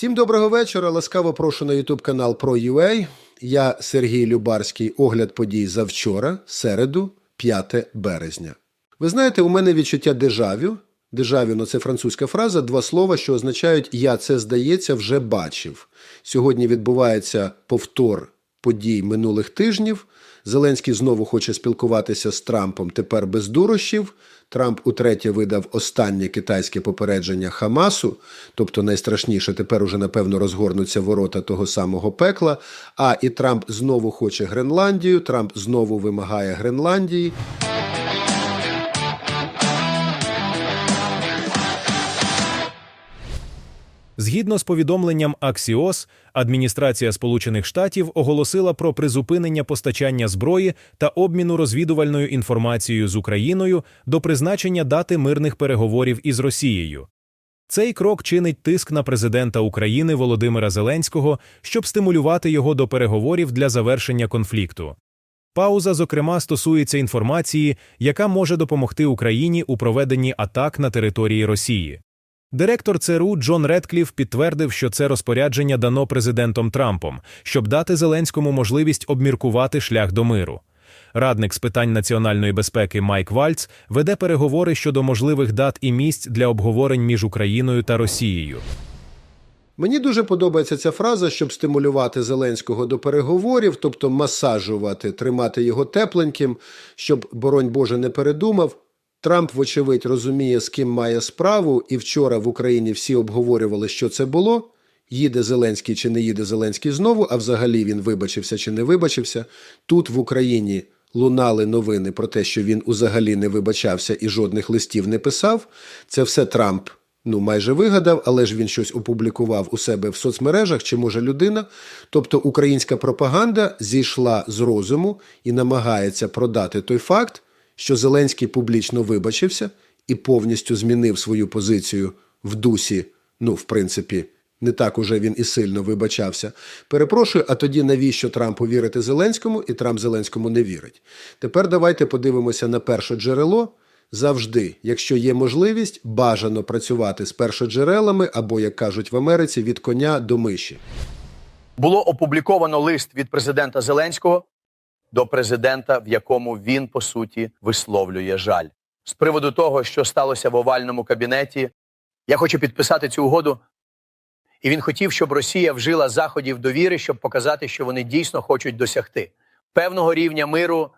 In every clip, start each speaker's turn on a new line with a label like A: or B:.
A: Всім доброго вечора. Ласкаво прошу на Ютуб канал ProUA. Я Сергій Любарський. Огляд подій за вчора, середу, 5 березня. Ви знаєте, у мене відчуття дежавю. Дежавю ну, це французька фраза, два слова, що означають Я це здається вже бачив. Сьогодні відбувається повтор подій минулих тижнів. Зеленський знову хоче спілкуватися з Трампом тепер без дурощів. Трамп утретє видав останнє китайське попередження Хамасу, тобто найстрашніше тепер уже напевно розгорнуться ворота того самого пекла. А і Трамп знову хоче Гренландію. Трамп знову вимагає Гренландії.
B: Згідно з повідомленням Axios, адміністрація Сполучених Штатів оголосила про призупинення постачання зброї та обміну розвідувальною інформацією з Україною до призначення дати мирних переговорів із Росією. Цей крок чинить тиск на президента України Володимира Зеленського, щоб стимулювати його до переговорів для завершення конфлікту. Пауза, зокрема, стосується інформації, яка може допомогти Україні у проведенні атак на території Росії. Директор ЦРУ Джон Редкліф підтвердив, що це розпорядження дано президентом Трампом, щоб дати Зеленському можливість обміркувати шлях до миру. Радник з питань національної безпеки Майк Вальц веде переговори щодо можливих дат і місць для обговорень між Україною та Росією.
A: Мені дуже подобається ця фраза, щоб стимулювати Зеленського до переговорів, тобто масажувати, тримати його тепленьким, щоб, боронь Боже, не передумав. Трамп, вочевидь, розуміє, з ким має справу, і вчора в Україні всі обговорювали, що це було. Їде Зеленський чи не їде Зеленський знову, а взагалі він вибачився чи не вибачився. Тут в Україні лунали новини про те, що він взагалі не вибачався і жодних листів не писав. Це все Трамп ну майже вигадав, але ж він щось опублікував у себе в соцмережах чи може людина. Тобто українська пропаганда зійшла з розуму і намагається продати той факт, що Зеленський публічно вибачився і повністю змінив свою позицію в дусі. Ну, в принципі, не так уже він і сильно вибачався. Перепрошую, а тоді навіщо Трампу вірити Зеленському, і Трамп Зеленському не вірить. Тепер давайте подивимося на перше джерело. Завжди, якщо є можливість, бажано працювати з першоджерелами або, як кажуть в Америці, від коня до миші.
C: було опубліковано лист від президента Зеленського до президента, в якому він по суті висловлює жаль з приводу того, що сталося в овальному кабінеті. Я хочу підписати цю угоду. І він хотів, щоб Росія вжила заходів довіри, щоб показати, що вони дійсно хочуть досягти певного рівня миру.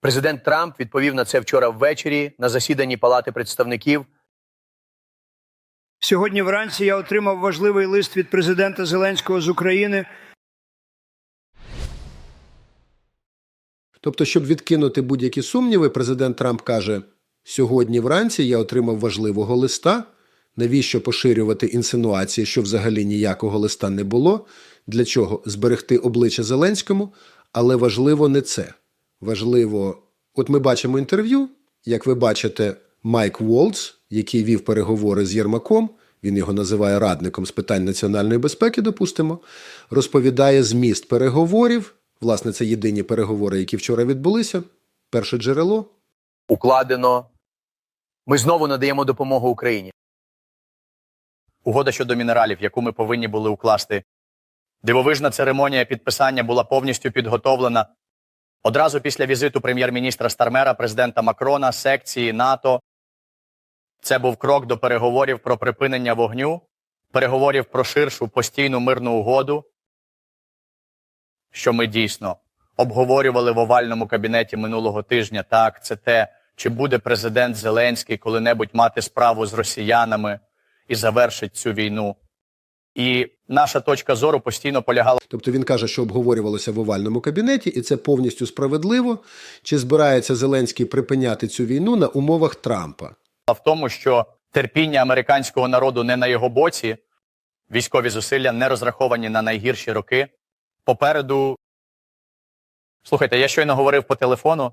C: Президент Трамп відповів на це вчора ввечері на засіданні Палати представників.
D: Сьогодні вранці я отримав важливий лист від президента Зеленського з України.
A: Тобто, щоб відкинути будь-які сумніви, президент Трамп каже: сьогодні вранці я отримав важливого листа. Навіщо поширювати інсинуації, що взагалі ніякого листа не було? Для чого зберегти обличчя Зеленському? Але важливо не це. Важливо, от ми бачимо інтерв'ю, як ви бачите, Майк Волц, який вів переговори з Єрмаком, він його називає радником з питань національної безпеки, допустимо, розповідає зміст переговорів. Власне, це єдині переговори, які вчора відбулися. Перше джерело.
C: укладено. Ми знову надаємо допомогу Україні. Угода щодо мінералів, яку ми повинні були укласти. Дивовижна церемонія підписання була повністю підготовлена. Одразу після візиту прем'єр-міністра Стармера, президента Макрона, секції НАТО. Це був крок до переговорів про припинення вогню, переговорів про ширшу постійну мирну угоду, що ми дійсно обговорювали в овальному кабінеті минулого тижня. Так, це те, чи буде президент Зеленський коли-небудь мати справу з росіянами і завершить цю війну. І наша точка зору постійно полягала
A: Тобто він каже, що обговорювалося в овальному кабінеті, і це повністю справедливо. Чи збирається Зеленський припиняти цю війну на умовах Трампа?
C: А в тому, що терпіння американського народу не на його боці, військові зусилля не розраховані на найгірші роки. Попереду, слухайте, я щойно говорив по телефону.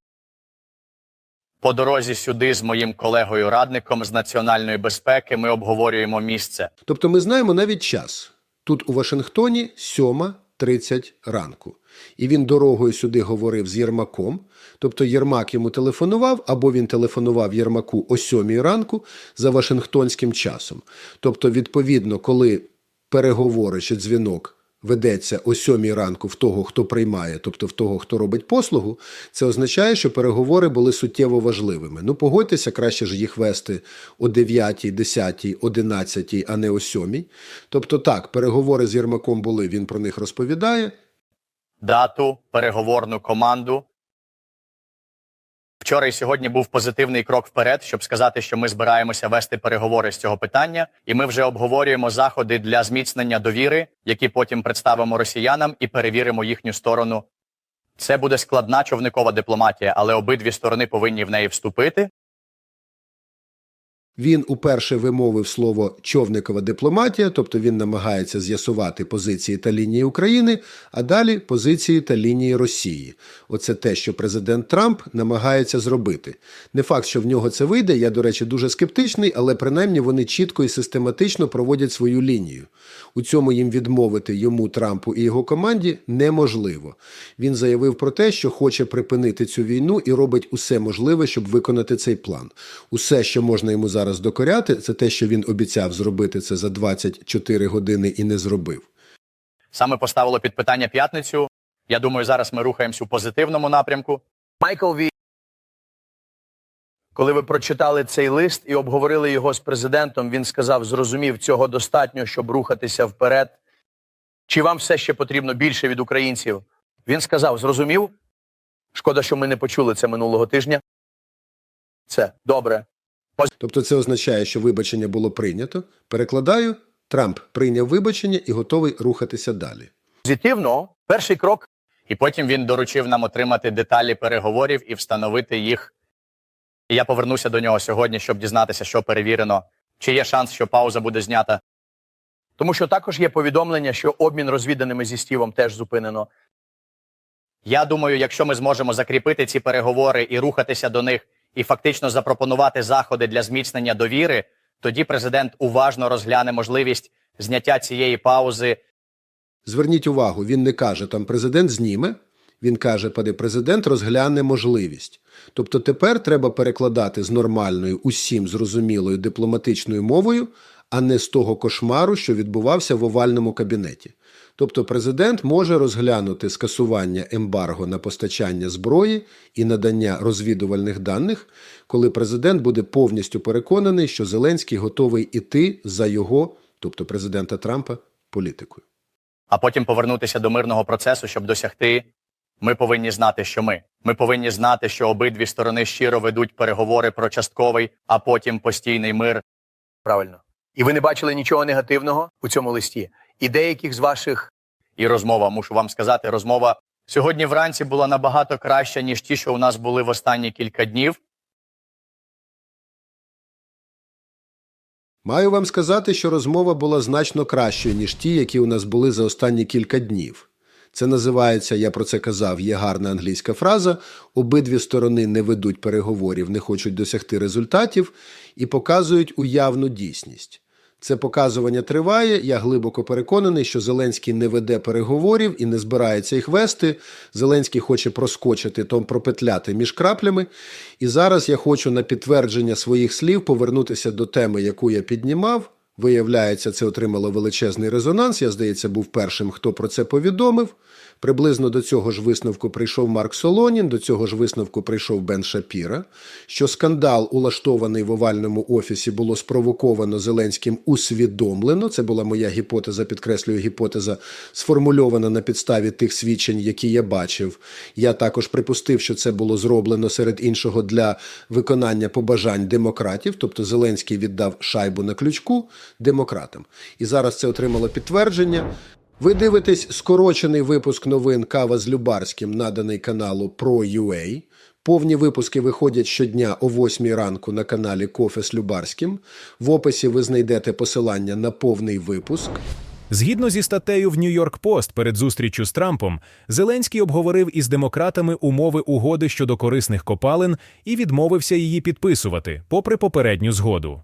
C: По дорозі сюди з моїм колегою радником з національної безпеки ми обговорюємо місце.
A: Тобто ми знаємо навіть час. Тут у Вашингтоні 7.30 ранку. І він дорогою сюди говорив з Єрмаком. Тобто Єрмак йому телефонував, або він телефонував Єрмаку о 7 ранку за Вашингтонським часом. Тобто, відповідно, коли переговори чи дзвінок ведеться о сьомій ранку в того, хто приймає, тобто в того, хто робить послугу, це означає, що переговори були суттєво важливими. Ну, погодьтеся, краще ж їх вести о 9, 10, 11, а не о 7. Тобто так, переговори з Єрмаком були, він про них розповідає.
C: дату, переговорну команду. Вчора і сьогодні був позитивний крок вперед, щоб сказати, що ми збираємося вести переговори з цього питання, і ми вже обговорюємо заходи для зміцнення довіри, які потім представимо росіянам і перевіримо їхню сторону. Це буде складна човникова дипломатія, але обидві сторони повинні в неї вступити.
A: Він уперше вимовив слово човникова дипломатія, тобто він намагається з'ясувати позиції та лінії України, а далі позиції та лінії Росії. Оце те, що президент Трамп намагається зробити. Не факт, що в нього це вийде. Я, до речі, дуже скептичний, але принаймні вони чітко і систематично проводять свою лінію. У цьому їм відмовити йому Трампу і його команді неможливо. Він заявив про те, що хоче припинити цю війну і робить усе можливе, щоб виконати цей план. Усе, що можна йому зараз докоряти, це те, що він обіцяв зробити це за 24 години і не зробив.
C: Саме поставило під питання п'ятницю. Я думаю, зараз ми рухаємося у позитивному напрямку. Майкл Ві. Коли ви прочитали цей лист і обговорили його з президентом, він сказав: зрозумів, цього достатньо, щоб рухатися вперед. Чи вам все ще потрібно більше від українців? Він сказав: зрозумів. Шкода, що ми не почули це минулого тижня. Це добре.
A: Тобто це означає, що вибачення було прийнято. Перекладаю, Трамп прийняв вибачення і готовий рухатися далі.
C: Позитивно, перший крок. І потім він доручив нам отримати деталі переговорів і встановити їх. І я повернуся до нього сьогодні, щоб дізнатися, що перевірено, чи є шанс, що пауза буде знята. Тому що також є повідомлення, що обмін розвіданими зі Стівом теж зупинено. Я думаю, якщо ми зможемо закріпити ці переговори і рухатися до них, і фактично запропонувати заходи для зміцнення довіри, тоді президент уважно розгляне можливість зняття цієї паузи
A: Зверніть увагу, він не каже там президент зніме. Він каже, пане президент розгляне можливість. Тобто тепер треба перекладати з нормальною, усім зрозумілою дипломатичною мовою, а не з того кошмару, що відбувався в овальному кабінеті. Тобто президент може розглянути скасування ембарго на постачання зброї і надання розвідувальних даних, коли президент буде повністю переконаний, що Зеленський готовий іти за його, тобто президента Трампа, політикою.
C: а потім повернутися до мирного процесу, щоб досягти. Ми повинні знати, що ми. Ми повинні знати, що обидві сторони щиро ведуть переговори про частковий, а потім постійний мир. Правильно. І ви не бачили нічого негативного у цьому листі. І деяких з ваших і розмова, мушу вам сказати, розмова сьогодні вранці була набагато краща, ніж ті, що у нас були в останні кілька днів.
A: Маю вам сказати, що розмова була значно кращою, ніж ті, які у нас були за останні кілька днів. Це називається, я про це казав, є гарна англійська фраза. Обидві сторони не ведуть переговорів, не хочуть досягти результатів і показують уявну дійсність. Це показування триває. Я глибоко переконаний, що Зеленський не веде переговорів і не збирається їх вести. Зеленський хоче проскочити, то пропетляти між краплями. І зараз я хочу на підтвердження своїх слів повернутися до теми, яку я піднімав. Виявляється, це отримало величезний резонанс. Я, здається, був першим, хто про це повідомив. Приблизно до цього ж висновку прийшов Марк Солонін, до цього ж висновку прийшов Бен Шапіра, що скандал, улаштований в овальному офісі, було спровоковано Зеленським усвідомлено. Це була моя гіпотеза, підкреслюю, гіпотеза сформульована на підставі тих свідчень, які я бачив. Я також припустив, що це було зроблено серед іншого для виконання побажань демократів, тобто Зеленський віддав шайбу на ключку демократам. І зараз це отримало підтвердження. Ви дивитесь скорочений випуск новин Кава з Любарським, наданий каналу Pro.ua. Повні випуски виходять щодня о 8 ранку на каналі Кофе з Любарським. В описі ви знайдете посилання на повний випуск.
B: Згідно зі статтею в Нью-Йорк Пост перед зустріччю з Трампом, Зеленський обговорив із демократами умови угоди щодо корисних копалин і відмовився її підписувати, попри попередню згоду.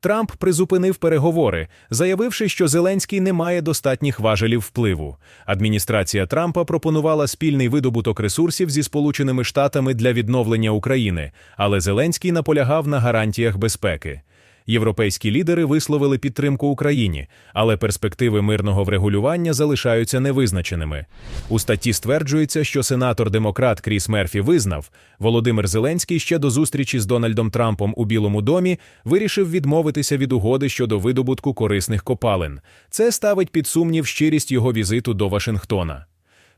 B: Трамп призупинив переговори, заявивши, що Зеленський не має достатніх важелів впливу. Адміністрація Трампа пропонувала спільний видобуток ресурсів зі Сполученими Штатами для відновлення України, але Зеленський наполягав на гарантіях безпеки. Європейські лідери висловили підтримку Україні, але перспективи мирного врегулювання залишаються невизначеними. У статті стверджується, що сенатор-демократ Кріс Мерфі визнав, Володимир Зеленський ще до зустрічі з Дональдом Трампом у Білому домі вирішив відмовитися від угоди щодо видобутку корисних копалин. Це ставить під сумнів щирість його візиту до Вашингтона.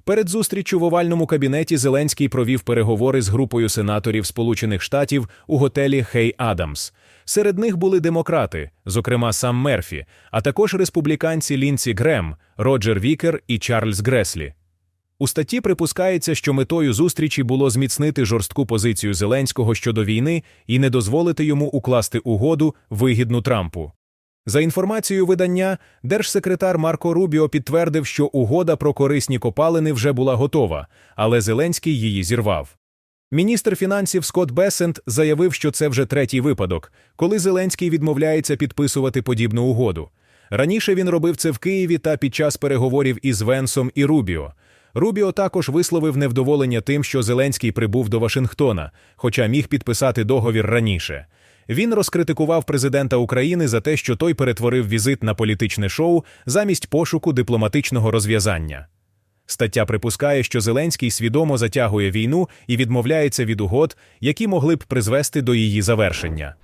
B: Перед зустріччю в овальному кабінеті Зеленський провів переговори з групою сенаторів Сполучених Штатів у готелі Хей Адамс. Серед них були демократи, зокрема сам Мерфі, а також республіканці Лінсі Грем, Роджер Вікер і Чарльз Греслі. У статті припускається, що метою зустрічі було зміцнити жорстку позицію Зеленського щодо війни і не дозволити йому укласти угоду, вигідну Трампу. За інформацією видання, держсекретар Марко Рубіо підтвердив, що угода про корисні копалини вже була готова, але Зеленський її зірвав. Міністр фінансів Скотт Бесент заявив, що це вже третій випадок, коли Зеленський відмовляється підписувати подібну угоду. Раніше він робив це в Києві та під час переговорів із Венсом і Рубіо. Рубіо також висловив невдоволення тим, що Зеленський прибув до Вашингтона, хоча міг підписати договір раніше. Він розкритикував президента України за те, що той перетворив візит на політичне шоу замість пошуку дипломатичного розв'язання. Стаття припускає, що Зеленський свідомо затягує війну і відмовляється від угод, які могли б призвести до її завершення.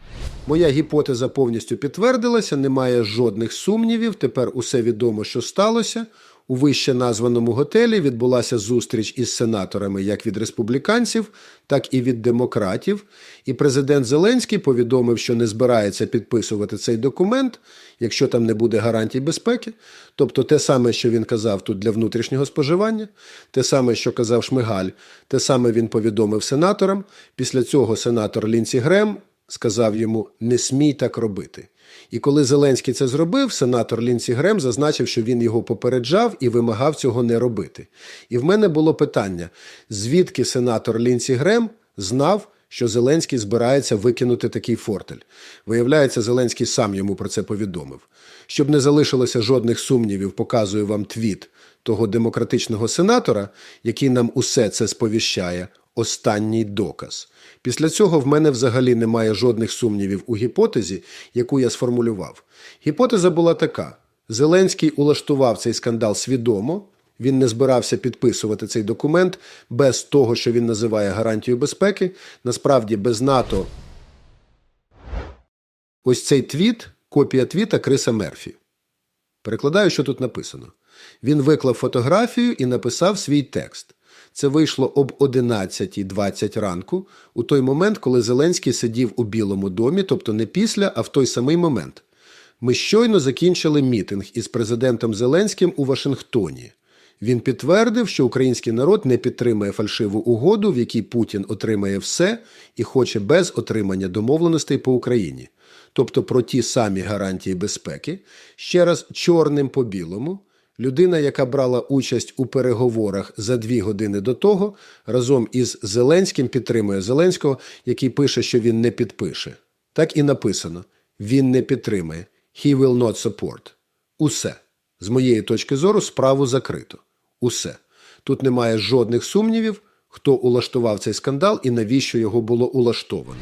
A: Моя гіпотеза повністю підтвердилася, немає жодних сумнівів. Тепер усе відомо, що сталося. У вище названому готелі відбулася зустріч із сенаторами як від республіканців, так і від демократів. І президент Зеленський повідомив, що не збирається підписувати цей документ, якщо там не буде гарантій безпеки. Тобто те саме, що він казав тут для внутрішнього споживання, те саме, що казав Шмигаль, те саме він повідомив сенаторам. Після цього сенатор Лінсі Грем сказав йому не смій так робити. І коли Зеленський це зробив, сенатор Лінсі Грем зазначив, що він його попереджав і вимагав цього не робити. І в мене було питання: звідки сенатор Лінсі Грем знав, що Зеленський збирається викинути такий фортель? Виявляється, Зеленський сам йому про це повідомив. Щоб не залишилося жодних сумнівів, показую вам твіт того демократичного сенатора, який нам усе це сповіщає. Останній доказ. Після цього в мене взагалі немає жодних сумнівів у гіпотезі, яку я сформулював. Гіпотеза була така: Зеленський улаштував цей скандал свідомо. Він не збирався підписувати цей документ без того, що він називає гарантією безпеки. Насправді, без НАТО. Ось цей твіт копія твіта Криса Мерфі. Перекладаю, що тут написано. Він виклав фотографію і написав свій текст. Це вийшло об 11.20 ранку, у той момент, коли Зеленський сидів у Білому домі, тобто не після, а в той самий момент. Ми щойно закінчили мітинг із президентом Зеленським у Вашингтоні. Він підтвердив, що український народ не підтримує фальшиву угоду, в якій Путін отримає все і хоче без отримання домовленостей по Україні. Тобто про ті самі гарантії безпеки, ще раз чорним по білому. Людина, яка брала участь у переговорах за дві години до того, разом із Зеленським підтримує Зеленського, який пише, що він не підпише. Так і написано: він не підтримує. He will not support. Усе. З моєї точки зору, справу закрито. Усе. Тут немає жодних сумнівів, хто улаштував цей скандал і навіщо його було улаштовано.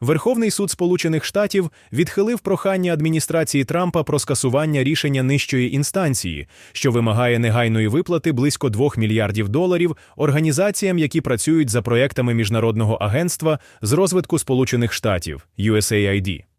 B: Верховний суд Сполучених Штатів відхилив прохання адміністрації Трампа про скасування рішення нижчої інстанції, що вимагає негайної виплати близько 2 мільярдів доларів організаціям, які працюють за проектами Міжнародного агентства з розвитку Сполучених Штатів USAID.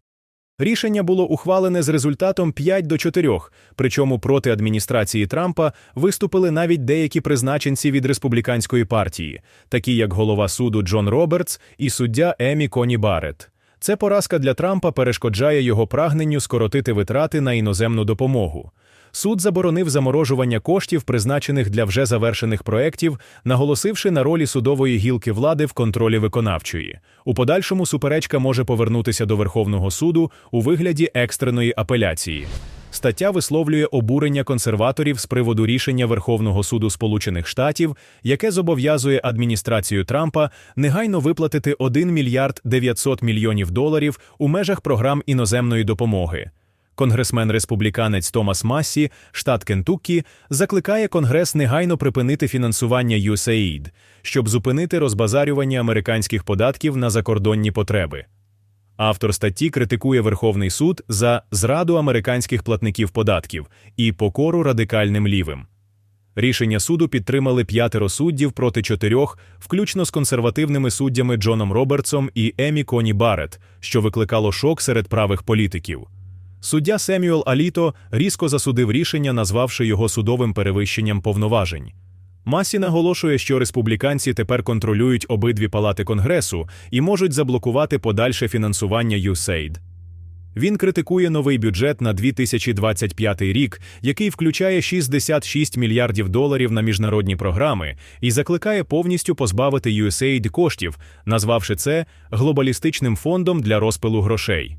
B: Рішення було ухвалене з результатом 5 до 4, причому проти адміністрації Трампа виступили навіть деякі призначенці від республіканської партії, такі як голова суду Джон Робертс і суддя Емі Коні Барретт. Це поразка для Трампа перешкоджає його прагненню скоротити витрати на іноземну допомогу. Суд заборонив заморожування коштів, призначених для вже завершених проєктів, наголосивши на ролі судової гілки влади в контролі виконавчої. У подальшому суперечка може повернутися до Верховного суду у вигляді екстреної апеляції. Стаття висловлює обурення консерваторів з приводу рішення Верховного суду Сполучених Штатів, яке зобов'язує адміністрацію Трампа негайно виплатити 1 мільярд 900 мільйонів доларів у межах програм іноземної допомоги. Конгресмен-республіканець Томас Массі, штат Кентуккі, закликає Конгрес негайно припинити фінансування USAID, щоб зупинити розбазарювання американських податків на закордонні потреби. Автор статті критикує Верховний суд за зраду американських платників податків і покору радикальним лівим. Рішення суду підтримали п'ятеро суддів проти чотирьох, включно з консервативними суддями Джоном Робертсом і Емі Коні Барретт, що викликало шок серед правих політиків. Суддя Семюел Аліто різко засудив рішення, назвавши його судовим перевищенням повноважень. Масі наголошує, що республіканці тепер контролюють обидві палати Конгресу і можуть заблокувати подальше фінансування USAID. Він критикує новий бюджет на 2025 рік, який включає 66 мільярдів доларів на міжнародні програми, і закликає повністю позбавити USAID коштів, назвавши це глобалістичним фондом для розпилу грошей.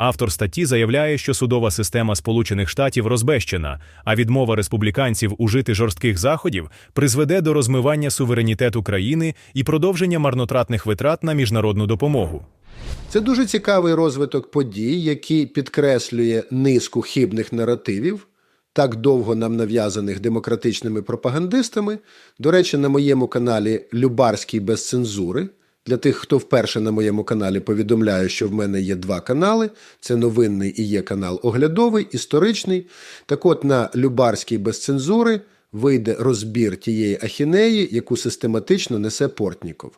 B: Автор статті заявляє, що судова система Сполучених Штатів розбещена, а відмова республіканців ужити жорстких заходів призведе до розмивання суверенітету країни і продовження марнотратних витрат на міжнародну допомогу.
A: Це дуже цікавий розвиток подій, який підкреслює низку хибних наративів, так довго нам нав'язаних демократичними пропагандистами. До речі, на моєму каналі Любарський без цензури. Для тих, хто вперше на моєму каналі повідомляю, що в мене є два канали: це новинний і є канал оглядовий, історичний. Так от на Любарській без цензури вийде розбір тієї ахінеї, яку систематично несе Портніков.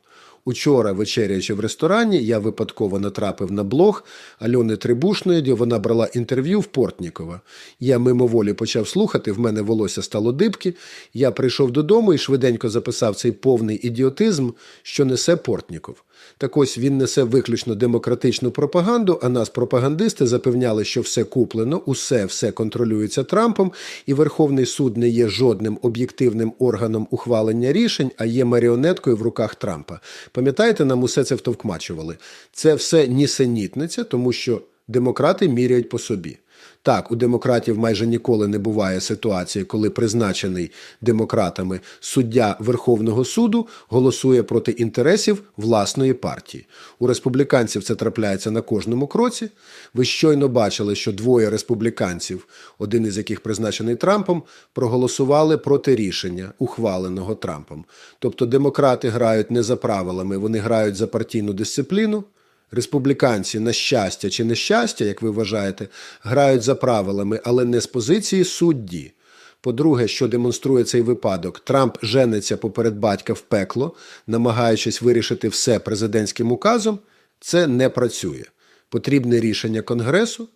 A: Учора, вечеряючи в ресторані, я випадково натрапив на блог Альони Трибушної, де вона брала інтерв'ю в Портнікова. Я мимоволі почав слухати, в мене волосся стало дибки. Я прийшов додому і швиденько записав цей повний ідіотизм, що несе Портніков. Так ось він несе виключно демократичну пропаганду, а нас пропагандисти запевняли, що все куплено, усе все контролюється Трампом, і Верховний суд не є жодним об'єктивним органом ухвалення рішень, а є маріонеткою в руках Трампа. Пам'ятаєте, нам усе це втовкмачували? Це все нісенітниця, тому що демократи міряють по собі. Так, у демократів майже ніколи не буває ситуації, коли призначений демократами суддя Верховного суду голосує проти інтересів власної партії. У республіканців це трапляється на кожному кроці. Ви щойно бачили, що двоє республіканців, один із яких призначений Трампом, проголосували проти рішення, ухваленого Трампом. Тобто демократи грають не за правилами, вони грають за партійну дисципліну. Республіканці, на щастя чи нещастя, як ви вважаєте, грають за правилами, але не з позиції судді. По-друге, що демонструє цей випадок, Трамп жениться поперед батька в пекло, намагаючись вирішити все президентським указом, це не працює. Потрібне рішення Конгресу.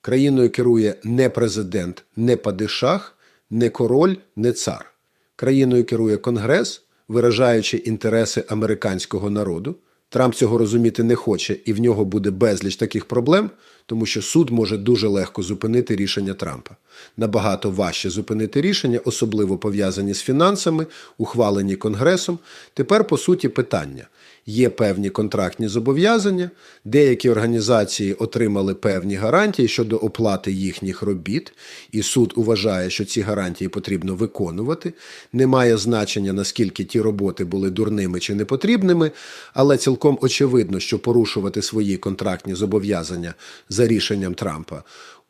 A: Країною керує не президент, не падишах, не король, не цар. Країною керує Конгрес, виражаючи інтереси американського народу. Трамп цього розуміти не хоче, і в нього буде безліч таких проблем, тому що суд може дуже легко зупинити рішення Трампа. Набагато важче зупинити рішення, особливо пов'язані з фінансами, ухвалені Конгресом. Тепер, по суті, питання. Є певні контрактні зобов'язання, деякі організації отримали певні гарантії щодо оплати їхніх робіт, і суд вважає, що ці гарантії потрібно виконувати. Немає значення, наскільки ті роботи були дурними чи непотрібними, але цілком очевидно, що порушувати свої контрактні зобов'язання за рішенням Трампа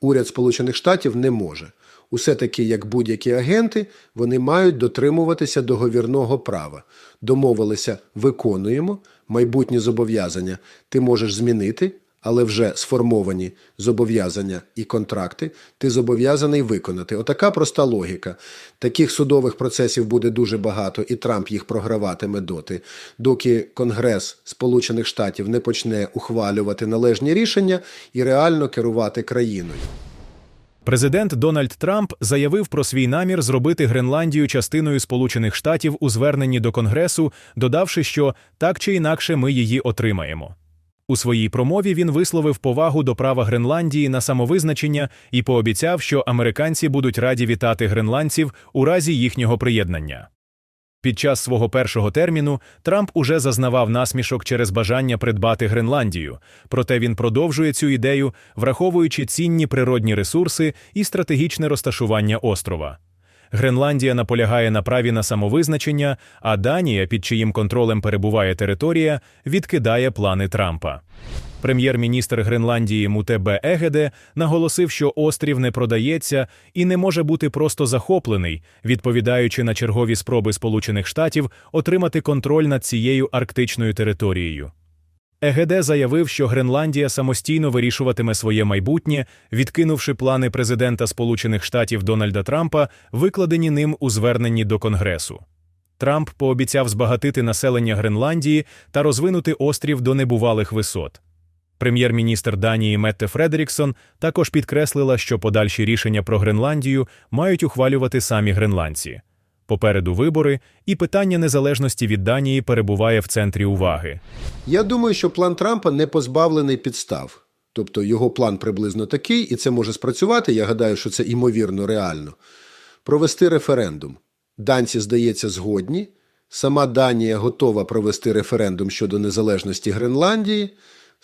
A: уряд Сполучених Штатів не може. Усе таки, як будь-які агенти, вони мають дотримуватися договірного права. Домовилися, виконуємо майбутні зобов'язання. Ти можеш змінити, але вже сформовані зобов'язання і контракти, ти зобов'язаний виконати. Отака проста логіка. Таких судових процесів буде дуже багато, і Трамп їх програватиме доти, доки Конгрес Сполучених Штатів не почне ухвалювати належні рішення і реально керувати країною.
B: Президент Дональд Трамп заявив про свій намір зробити Гренландію частиною Сполучених Штатів у зверненні до Конгресу, додавши, що так чи інакше ми її отримаємо. У своїй промові він висловив повагу до права Гренландії на самовизначення і пообіцяв, що американці будуть раді вітати гренландців у разі їхнього приєднання. Під час свого першого терміну Трамп уже зазнавав насмішок через бажання придбати Гренландію, проте він продовжує цю ідею, враховуючи цінні природні ресурси і стратегічне розташування острова. Гренландія наполягає на праві на самовизначення, а Данія, під чиїм контролем перебуває територія, відкидає плани Трампа. Прем'єр-міністр Гренландії Мутебе Егеде наголосив, що острів не продається і не може бути просто захоплений, відповідаючи на чергові спроби Сполучених Штатів отримати контроль над цією арктичною територією. ЕГД заявив, що Гренландія самостійно вирішуватиме своє майбутнє, відкинувши плани президента Сполучених Штатів Дональда Трампа, викладені ним у зверненні до Конгресу. Трамп пообіцяв збагатити населення Гренландії та розвинути острів до небувалих висот. Прем'єр-міністр Данії Метте Фредеріксон також підкреслила, що подальші рішення про Гренландію мають ухвалювати самі гренландці. Попереду вибори, і питання незалежності від Данії перебуває в центрі уваги.
A: Я думаю, що план Трампа не позбавлений підстав. Тобто його план приблизно такий, і це може спрацювати. Я гадаю, що це імовірно реально. Провести референдум. Данці, здається, згодні. Сама Данія готова провести референдум щодо незалежності Гренландії,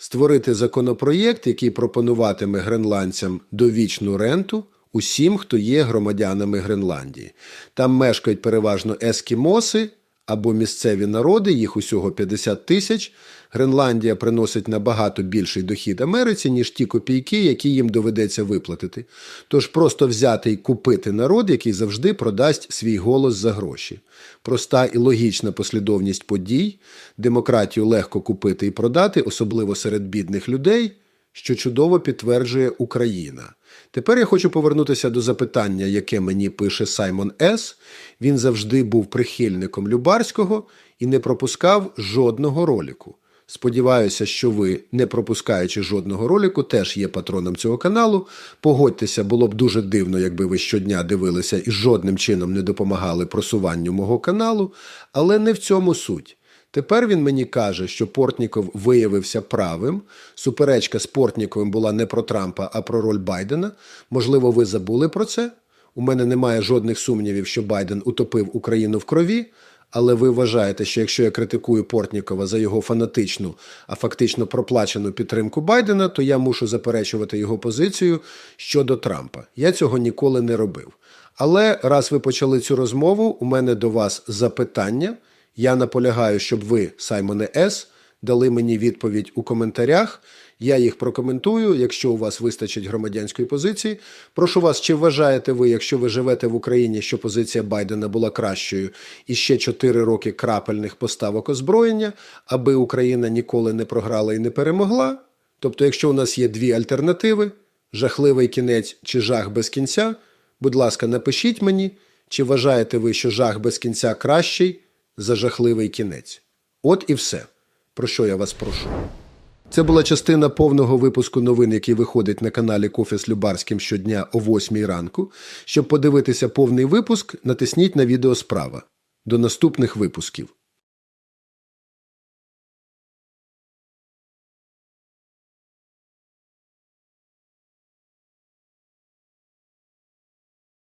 A: створити законопроєкт, який пропонуватиме гренландцям довічну ренту усім, хто є громадянами Гренландії. Там мешкають переважно ескімоси або місцеві народи, їх усього 50 тисяч. Гренландія приносить набагато більший дохід Америці, ніж ті копійки, які їм доведеться виплатити. Тож просто взяти і купити народ, який завжди продасть свій голос за гроші. Проста і логічна послідовність подій, демократію легко купити і продати, особливо серед бідних людей, що чудово підтверджує Україна. Тепер я хочу повернутися до запитання, яке мені пише Саймон С. Він завжди був прихильником Любарського і не пропускав жодного роліку. Сподіваюся, що ви, не пропускаючи жодного ролику, теж є патроном цього каналу. Погодьтеся, було б дуже дивно, якби ви щодня дивилися і жодним чином не допомагали просуванню мого каналу, але не в цьому суть. Тепер він мені каже, що Портніков виявився правим. Суперечка з Портніковим була не про Трампа, а про роль Байдена. Можливо, ви забули про це? У мене немає жодних сумнівів, що Байден утопив Україну в крові. Але ви вважаєте, що якщо я критикую Портнікова за його фанатичну, а фактично проплачену підтримку Байдена, то я мушу заперечувати його позицію щодо Трампа. Я цього ніколи не робив. Але раз ви почали цю розмову, у мене до вас запитання. Я наполягаю, щоб ви, Саймоне С., дали мені відповідь у коментарях. Я їх прокоментую, якщо у вас вистачить громадянської позиції. Прошу вас, чи вважаєте ви, якщо ви живете в Україні, що позиція Байдена була кращою і ще 4 роки крапельних поставок озброєння, аби Україна ніколи не програла і не перемогла? Тобто, якщо у нас є дві альтернативи: жахливий кінець чи жах без кінця, будь ласка, напишіть мені, чи вважаєте ви, що жах без кінця кращий за жахливий кінець? От і все. Про що я вас прошу. Це була частина повного випуску новин, який виходить на каналі Кофе з Любарським щодня о 8 ранку. Щоб подивитися повний випуск, натисніть на відео справа. До наступних випусків.